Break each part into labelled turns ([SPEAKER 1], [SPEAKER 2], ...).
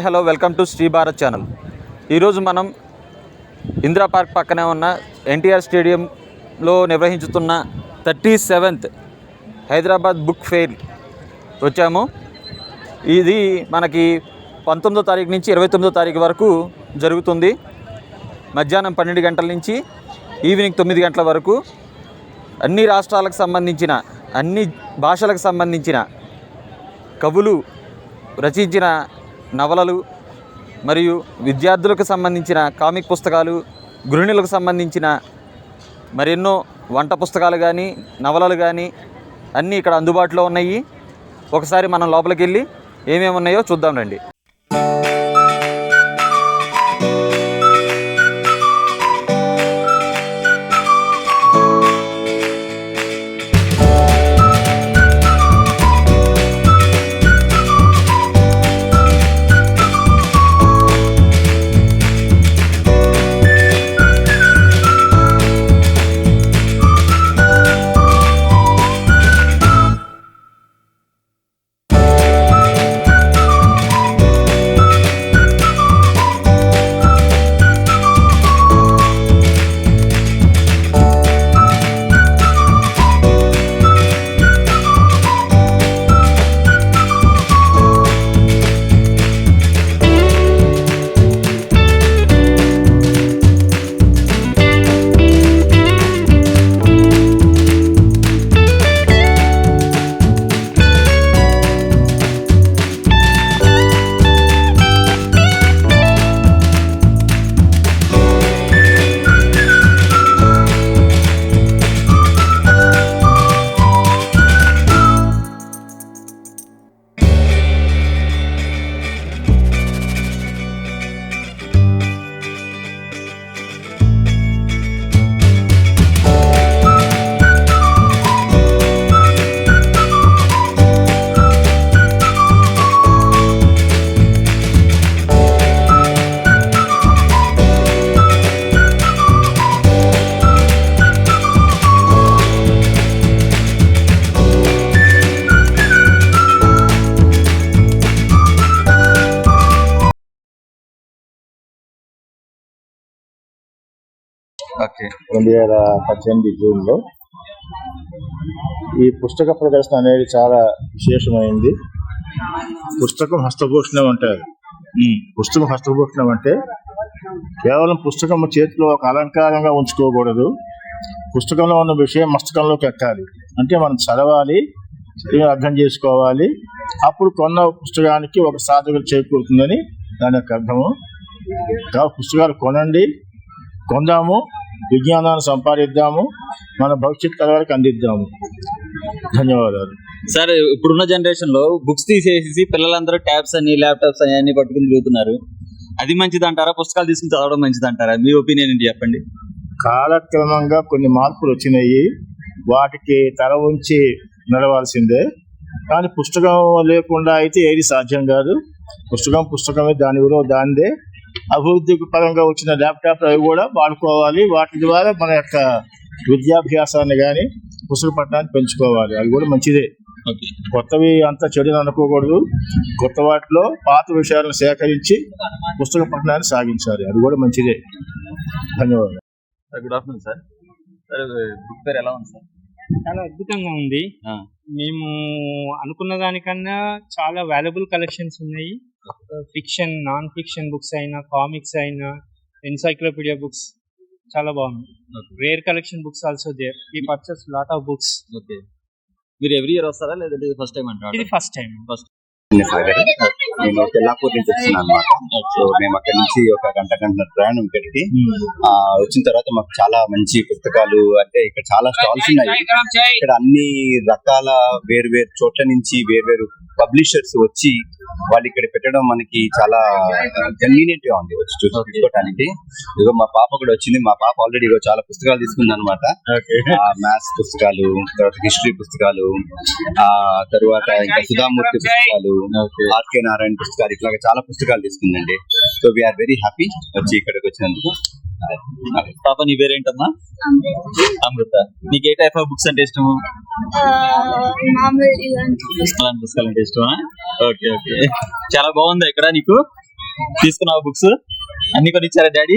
[SPEAKER 1] Hi hello welcome to Sri Bharat channel. ఈరోజు మనం Indira park పక్కనే ఉన్న ఎన్టీఆర్ స్టేడియంలో నిర్వహించుతున్న thirty seventh Hyderabad book fair వచ్చాము. ఇది మనకి పంతొమ్మిదో తారీఖు నుంచి ఇరవై తొమ్మిదో తారీఖు వరకు జరుగుతుంది. మధ్యాహ్నం పన్నెండు గంటల నుంచి ఈవినింగ్ తొమ్మిది గంటల వరకు అన్ని రాష్ట్రాలకు సంబంధించిన అన్ని భాషలకు సంబంధించిన కవులు రచించిన నవలలు మరియు విద్యార్థులకు సంబంధించిన కామిక్ పుస్తకాలు గృహిణులకు సంబంధించిన మరెన్నో వంట పుస్తకాలు కానీ నవలలు కానీ అన్నీ ఇక్కడ అందుబాటులో ఉన్నాయి. ఒకసారి మనం లోపలికి వెళ్ళి ఏమేమి ఉన్నాయో చూద్దాం రండి.
[SPEAKER 2] రెండు వేల పద్దెనిమిది జూన్లో ఈ పుస్తక ప్రదర్శన అనేది చాలా విశేషమైంది. పుస్తకం హస్తభూషణం అంటారు. పుస్తకం హస్తభూషణం అంటే కేవలం పుస్తకం చేతిలో ఒక అలంకారంగా ఉంచుకోకూడదు. పుస్తకంలో ఉన్న విషయం మస్తకంలోకి ఎక్కాలి. అంటే మనం చదవాలి చదివి అర్థం చేసుకోవాలి అప్పుడు కొన్న పుస్తకానికి ఒక సాధకులు చేకూరుతుందని దాని యొక్క అర్థము. కాబట్టి పుస్తకాలు కొనండి కొందాము విజ్ఞానాన్ని సంపాదిద్దాము మన భవిష్యత్ తరాలకు అందిద్దాము. ధన్యవాదాలు.
[SPEAKER 1] సార్ ఇప్పుడున్న జనరేషన్లో బుక్స్ తీసేసి పిల్లలందరూ ట్యాబ్స్ అని ల్యాప్టాప్స్ అని అన్ని పట్టుకుని తిరుగుతున్నారు అది మంచిది అంటారా పుస్తకాలు తీసుకుని చదవడం మంచిది అంటారా మీ ఒపీనియన్ ఏంటి చెప్పండి?
[SPEAKER 2] కాలక్రమంగా కొన్ని మార్పులు వచ్చినాయి. వాటికి తల ఉంచి నడవాల్సిందే. కానీ పుస్తకం లేకుండా అయితే ఏది సాధ్యం కాదు. పుస్తకం పుస్తకమే దాని విలువ దానిదే. అభివృద్ధి పరంగా వచ్చిన ల్యాప్టాప్ అవి కూడా వాడుకోవాలి. వాటి ద్వారా మన యొక్క విద్యాభ్యాసాన్ని కానీ పుస్తక పట్టణాన్ని పెంచుకోవాలి. అది కూడా మంచిదే.
[SPEAKER 1] ఓకే.
[SPEAKER 2] కొత్తవి అంతా చెడుని అనుకోకూడదు. కొత్త వాటిలో పాత విషయాలను సేకరించి పుస్తక పట్టణాన్ని సాగించాలి. అది కూడా మంచిదే. ధన్యవాదాలు.
[SPEAKER 1] Sir good afternoon sir. Sir book fair ఎలా ఉంది సార్?
[SPEAKER 3] చాలా అద్భుతంగా ఉంది.
[SPEAKER 1] ఆ.
[SPEAKER 3] మేము అనుకున్న దానికన్నా చాలా వాల్యుబుల్ కలెక్షన్స్ ఉన్నాయి. ఫిక్షన్ నాన్ ఫిక్షన్ బుక్స్ అయినా కామిక్స్ అయినా ఎన్సైక్లోపీడియా బుక్స్ చాలా బాగుంది rare collection books also there ఈ purchase lot of books
[SPEAKER 1] okay మీరు ఎవ్రీ ఇయర్ వస్తారా లేదంటే ఫస్ట్ టైం అంటారా?
[SPEAKER 3] ఇది ఫస్ట్ టైం
[SPEAKER 4] సాగర్ నేను తెల్లాపూర్ నుంచి వచ్చినాను అనమాట సో మేము అక్కడ నుంచి ఒక గంట గంట ప్రయాణం ఇక్కడికి ఆ, వచ్చిన తర్వాత మాకు చాలా మంచి పుస్తకాలు అంటే ఇక్కడ చాలా స్టాల్స్ ఉన్నాయి. ఇక్కడ అన్ని రకాల వేరు వేరు చోట్ల నుంచి వేరు వేరు పబ్లిషర్స్ వచ్చి వాళ్ళు ఇక్కడ పెట్టడం మనకి చాలా కన్వీనియంట్గా ఉంది. వచ్చి చూసి తీసుకోవడానికి ఇదిగో మా పాప కూడా వచ్చింది. మా పాప ఆల్రెడీ చాలా పుస్తకాలు తీసుకుంది అనమాట మ్యాథ్స్ పుస్తకాలు తర్వాత హిస్టరీ పుస్తకాలు ఆ తర్వాత ఇంకా సుధామూర్తి పుస్తకాలు ఆర్కే నారాయణ పుస్తకాలు ఇట్లా చాలా పుస్తకాలు తీసుకుందండి. So we are very happy వచ్చి ఇక్కడికి వచ్చినందుకు.
[SPEAKER 1] పాప నీ పేరేంటమ్మా? అమృత. నీకు ఏ టైప్ ఆఫ్ బుక్స్ అంటే ఇష్టము?
[SPEAKER 5] ఇలాంటి
[SPEAKER 1] పుస్తకాలు అంటే ఇష్టమా? Okay okay. చాలా బాగుంది ఇక్కడ నీకు. తీసుకున్నావు బుక్స్ అన్ని కొని ఇచ్చారా డాడీ?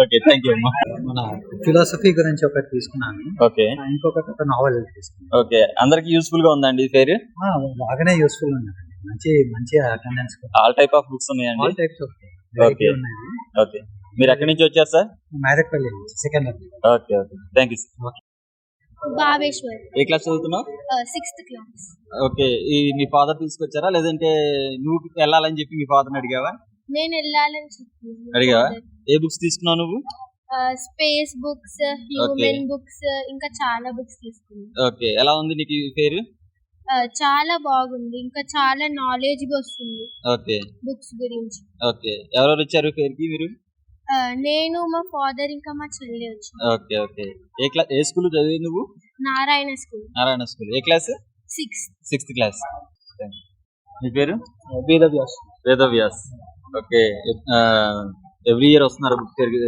[SPEAKER 1] ఓకే థ్యాంక్ యూ అమ్మా. మన
[SPEAKER 6] ఫిలాసఫీ గురించి ఒకటి తీసుకున్నాను.
[SPEAKER 1] ఓకే.
[SPEAKER 6] ఇంకొకటి ఒక నావెల్ తీసుకున్నాను.
[SPEAKER 1] ఓకే అందరికి యూస్ఫుల్గా ఉందండి ఈ పేరు?
[SPEAKER 6] ఆ, బాగానే యూస్ఫుల్ ఉంది మంచి మంచి attendance
[SPEAKER 1] all type of books ఉన్నాయండి?
[SPEAKER 6] All types. ఉన్నాయి.
[SPEAKER 1] ఓకే. మీరు ఎక్కడి నుంచి వచ్చారు sir?
[SPEAKER 6] Medakpally second
[SPEAKER 1] okay okay. Thank you
[SPEAKER 5] Bhaveshwar
[SPEAKER 1] A class చదువుతున్నావు?
[SPEAKER 5] సిక్స్త్ క్లాస్
[SPEAKER 1] ఓకే ఈ మీ ఫాదర్ తీసుకొచ్చారా? లేదంటే నువ్వు వెళ్ళాలని చెప్పి మీ ఫాదర్ని అడిగావా?
[SPEAKER 5] నేను వెళ్ళాలని
[SPEAKER 1] అడిగావా? ఏ బుక్స్ తీసుకున్నావు నువ్వు?
[SPEAKER 5] స్పేస్ బుక్స్ హ్యూమన్ బుక్స్ ఇంకా చాలా బుక్స్ తీసుకున్నాను.
[SPEAKER 1] ఓకే ఎలా ఉంది నీకు పేరు?
[SPEAKER 5] చాలా బాగుంది. ఇంకా చాలా నాలెడ్జ్ వస్తుంది
[SPEAKER 1] ఓకే.
[SPEAKER 5] బుక్స్ గురించి.
[SPEAKER 1] ఓకే ఎవరెవరు వచ్చారు పేరుకి మీరు?
[SPEAKER 5] నేను మా ఫాదర్ ఇంకా మా చెల్లి వచ్చి
[SPEAKER 1] ఓకే ఓకే. ఏ క్లాస్ ఏ స్కూల్ చదివి నువ్వు?
[SPEAKER 5] నారాయణ స్కూల్
[SPEAKER 1] నారాయణ స్కూల్ ఏ క్లాస్
[SPEAKER 5] సిక్స్
[SPEAKER 1] సిక్స్త్ క్లాస్ మీ పేరు?
[SPEAKER 3] Vedavyas.
[SPEAKER 1] Vedavyas. Okay. Every year వస్తున్నారు బుక్ పేరుకి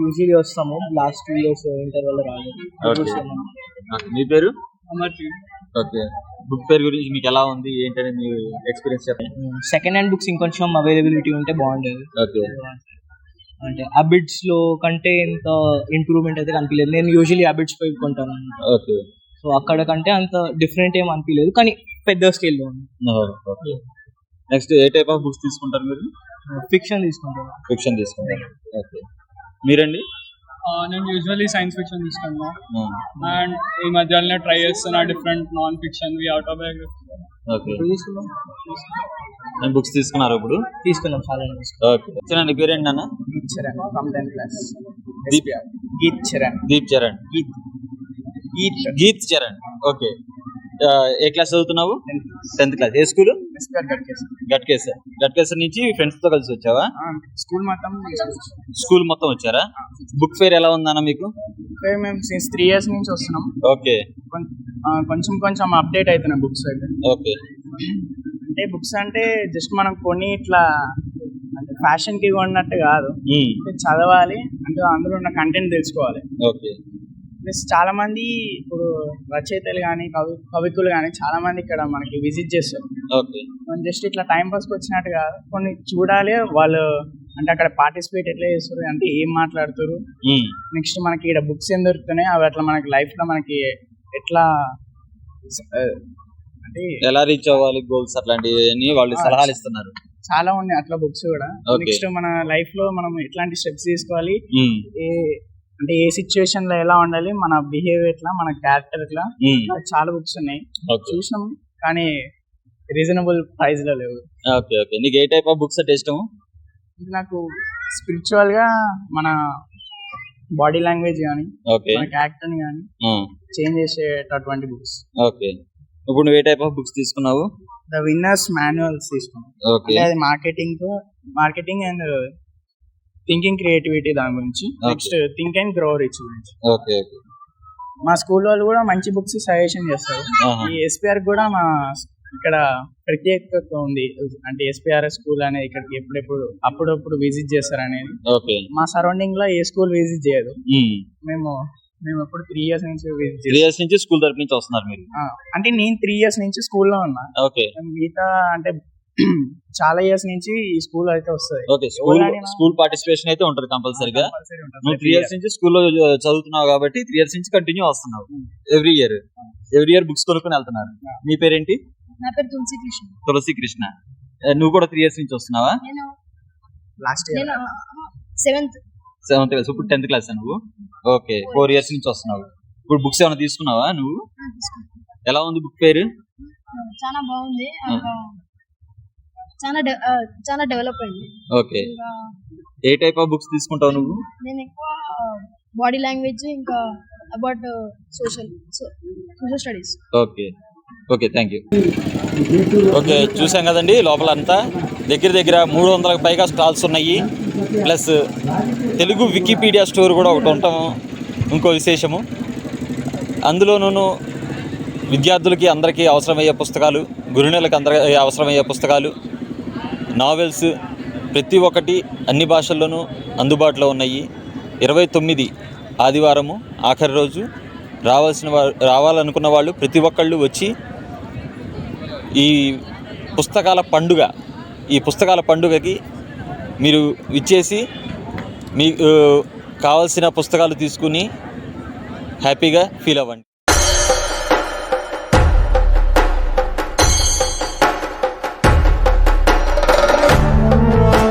[SPEAKER 3] యూజువల్లీ వస్తాము. లాస్ట్ టూ ఇయర్స్ ఇంటర్వల్ రాలేదు.
[SPEAKER 1] ఓకే మీ పేరు? ఓకే. బుక్ పేరు గురించి మీకు ఎలా ఉంది? ఏంటనే మీ ఎక్స్పీరియన్స్ చెప్పండి.
[SPEAKER 3] సెకండ్ హ్యాండ్ బుక్స్ ఇంకొంచెం అవైలబిలిటీ ఉంటే బాగుండేది.
[SPEAKER 1] ఓకే
[SPEAKER 3] అంటే అబిడ్స్లో కంటే ఇంత ఇంప్రూవ్మెంట్ అయితే కనిపించలేదు. నేను యూజువల్లీ అబిడ్స్ పోయి కొంటాను
[SPEAKER 1] ఓకే.
[SPEAKER 3] సో అక్కడ కంటే అంత డిఫరెంట్ ఏం అనిపించలేదు. కానీ పెద్ద
[SPEAKER 1] స్కేల్లో నెక్స్ట్ ఏ టైప్ ఆఫ్ బుక్స్ తీసుకుంటారు మీరు?
[SPEAKER 3] ఫిక్షన్ తీసుకుంటాను.
[SPEAKER 1] ఫిక్షన్ తీసుకుంటారు. ఓకే. మీరండి?
[SPEAKER 7] నేను యూజువల్లీ సైన్స్ ఫిక్షన్ తీసుకున్నా
[SPEAKER 1] ఆ,
[SPEAKER 7] అండ్ ఈ మధ్యలోనే ట్రై చేస్తున్నా డిఫరెంట్ నాన్ ఫిక్షన్ వి ఆటోబయోగ్రఫీ
[SPEAKER 1] ఓకే బుక్స్ తీసుకున్నారు ఇప్పుడు?
[SPEAKER 3] తీసుకున్నాం చాలా
[SPEAKER 1] ఓకే. చిన్న పేరేంటి అన్న
[SPEAKER 3] Geet Charan tenth class
[SPEAKER 1] Deep
[SPEAKER 3] Geet Charan.
[SPEAKER 1] Deep Charan.
[SPEAKER 3] Geet Geet
[SPEAKER 1] Geet Charan. Okay. ఏ క్లాస్ చదువుతున్నావు? Tenth class. ఏ స్కూల్? గట్కేసర్ గట్కేసర్ నుంచి ఫ్రెండ్స్తో కలిసి వచ్చావా?
[SPEAKER 7] స్కూల్ మొత్తం
[SPEAKER 1] స్కూల్ మొత్తం వచ్చారా? బుక్ ఫేర్ ఎలా ఉందన్న మీకు?
[SPEAKER 7] మేము సిన్స్ త్రీ ఇయర్స్ నుంచి వస్తున్నాం.
[SPEAKER 1] ఓకే.
[SPEAKER 7] కొంచెం కొంచెం అప్డేట్ అవుతున్నాయి బుక్స్ అయితే.
[SPEAKER 1] ఓకే.
[SPEAKER 7] అంటే బుక్స్ అంటే జస్ట్ మనం కొని ఇట్లా అంటే ఫ్యాషన్కి కొన్నట్టు కాదు. చదవాలి అంటే అందులో ఉన్న కంటెంట్ తెలుసుకోవాలి.
[SPEAKER 1] ఓకే.
[SPEAKER 7] ప్లస్ చాలా మంది ఇప్పుడు రచయితలు కానీ కవి కవికులు కానీ చాలా మంది ఇక్కడ మనకి విజిట్ చేస్తారు.
[SPEAKER 1] ఓకే.
[SPEAKER 7] మనం జస్ట్ ఇట్లా టైం పాస్కి వచ్చినట్టు కాదు. కొన్ని చూడాలి వాళ్ళు అంటే అక్కడ పార్టిసిపేట్ ఎట్లా చేస్తారు అంటే ఏం మాట్లాడుతారు. నెక్స్ట్ మనకి ఇక్కడ బుక్స్ ఏం దొరుకుతున్నాయి అవి అట్లా మనకి లైఫ్లో మనకి ఎట్లా
[SPEAKER 1] ఎలా రీచ్ అవ్వాలి గోల్స్ అట్లాంటివి వాళ్ళు సలహాలు ఇస్తున్నారు.
[SPEAKER 7] చాలా ఉన్నాయి అట్లా బుక్స్ కూడా. నెక్స్ట్ మన లైఫ్లో మనం ఎట్లాంటి స్టెప్స్ తీసుకోవాలి ఏ అంటే ఏ సిచ్యువేషన్లో ఎలా ఉండాలి మన బిహేవియర్ ఎట్లా మన క్యారెక్టర్ ఎట్లా
[SPEAKER 1] ఉమ్,
[SPEAKER 7] చాలా బుక్స్ ఉన్నాయి. చూసినాం కానీ రీజనబుల్ ప్రైస్లో లేవు.
[SPEAKER 1] ఓకే ఓకే నీకు ఏ టైప్ ఆఫ్ బుక్స్ అంటే ఇష్టం
[SPEAKER 7] నాకు స్పిరిచువల్గా మన బాడీ లాంగ్వేజ్ కానీ మన క్యారెక్టర్ కానీ చేంజ్ చేసేటటువంటి బుక్స్
[SPEAKER 1] ఓకే ఇప్పుడు నువ్వు ఏ టైప్ ఆఫ్ బుక్స్ తీసుకున్నావు?
[SPEAKER 7] ద విన్నర్స్ మాన్యువల్స్ తీసుకున్నాం
[SPEAKER 1] ఓకే
[SPEAKER 7] అంటే అది marketing marketing and thinking creativity దాని గురించి. Next think and grow rich గురించి.
[SPEAKER 1] ఓకే ఓకే
[SPEAKER 7] మా స్కూల్ వాళ్ళు కూడా మంచి బుక్స్ సజెషన్ చేస్తారు. ఈ ఎస్పీఆర్ కూడా మా ఇక్కడ ప్రత్యేకత ఉంది. అంటే ఎస్పీఆర్ స్కూల్ అనేది ఇక్కడికి ఎప్పుడెప్పుడు అప్పుడప్పుడు విజిట్ చేస్తారు అనేది మా సరౌండింగ్లో ఏ స్కూల్ విజిట్ చేయదు.
[SPEAKER 1] ఉమ్,
[SPEAKER 7] మేము మేము ఎప్పుడు త్రీ ఇయర్స్ నుంచి
[SPEAKER 1] త్రీ ఇయర్స్ నుంచి స్కూల్ తరపు నుంచి వస్తున్నారు మీరు?
[SPEAKER 7] అంటే నేను త్రీ ఇయర్స్ నుంచి స్కూల్లో ఉన్నా.
[SPEAKER 1] ఓకే.
[SPEAKER 7] మిగతా అంటే చాలా ఇయర్స్ నుంచి ఈ స్కూల్ అయితే వస్తుంది.
[SPEAKER 1] ఓకే స్కూల్
[SPEAKER 7] ఎవరైనా-
[SPEAKER 1] స్కూల్ పార్టిసిపేషన్ అయితే ఉంటుంది కంపల్సరీగా
[SPEAKER 7] Compulsory ఉంటుంది.
[SPEAKER 1] నువ్వు త్రీ ఇయర్స్ నుంచి స్కూల్లో చదువుతున్నావు కాబట్టి త్రీ ఇయర్స్ నుంచి కంటిన్యూ వస్తున్నావు. Every year every year books కొనుక్కొని వెళ్తున్నారు. నీ పేరేంటి?
[SPEAKER 5] నా పేరు తులసి కృష్ణ.
[SPEAKER 1] తులసి కృష్ణ నువ్వు కూడా త్రీ ఇయర్స్ నుంచి వస్తున్నావా?
[SPEAKER 5] నేను
[SPEAKER 7] లాస్ట్ ఇయర్
[SPEAKER 5] నేను సెవెంత్
[SPEAKER 1] సెవెంత్ క్లాస్ ఇప్పుడు టెన్త్ క్లాస్ నువ్వు? ఓకే ఫోర్ ఇయర్స్ నుంచి వస్తున్నావు. ఇప్పుడు బుక్స్ ఏమైనా తీసుకున్నావా నువ్వు? ఎలా ఉంది బుక్ పేరు?
[SPEAKER 5] చాలా బాగుంది. చాలా చాలా డెవలప్ అయింది.
[SPEAKER 1] ఓకే. ఏ టైప్ ఆఫ్ బుక్స్ తీసుకుంటావు నువ్వు?
[SPEAKER 5] నేను ఎక్కువ బాడీ లాంగ్వేజ్ ఇంకా about social social studies.
[SPEAKER 1] Okay. Okay thank you. Okay చూసాం కదండి లోపల అంతా దగ్గర దగ్గర మూడు వందలకు పైగా స్టాల్స్ ఉన్నాయి. ప్లస్ తెలుగు వికీపీడియా స్టోర్ కూడా ఒకటి ఉండటం ఇంకో విశేషము. అందులోనూ విద్యార్థులకి అందరికీ అవసరమయ్యే పుస్తకాలు గురువులకు అందరికీ అవసరమయ్యే పుస్తకాలు నావెల్స్ ప్రతి ఒక్కటి అన్ని భాషల్లోనూ అందుబాటులో ఉన్నాయి. ఇరవై తొమ్మిది ఆదివారము ఆఖరి రోజు రావాల్సిన వా రావాలనుకున్న వాళ్ళు ప్రతి ఒక్కళ్ళు వచ్చి ఈ పుస్తకాల పండుగ ఈ పుస్తకాల పండుగకి మీరు ఇచ్చేసి మీకు కావాల్సిన పుస్తకాలు తీసుకుని హ్యాపీగా ఫీల్ అవ్వండి.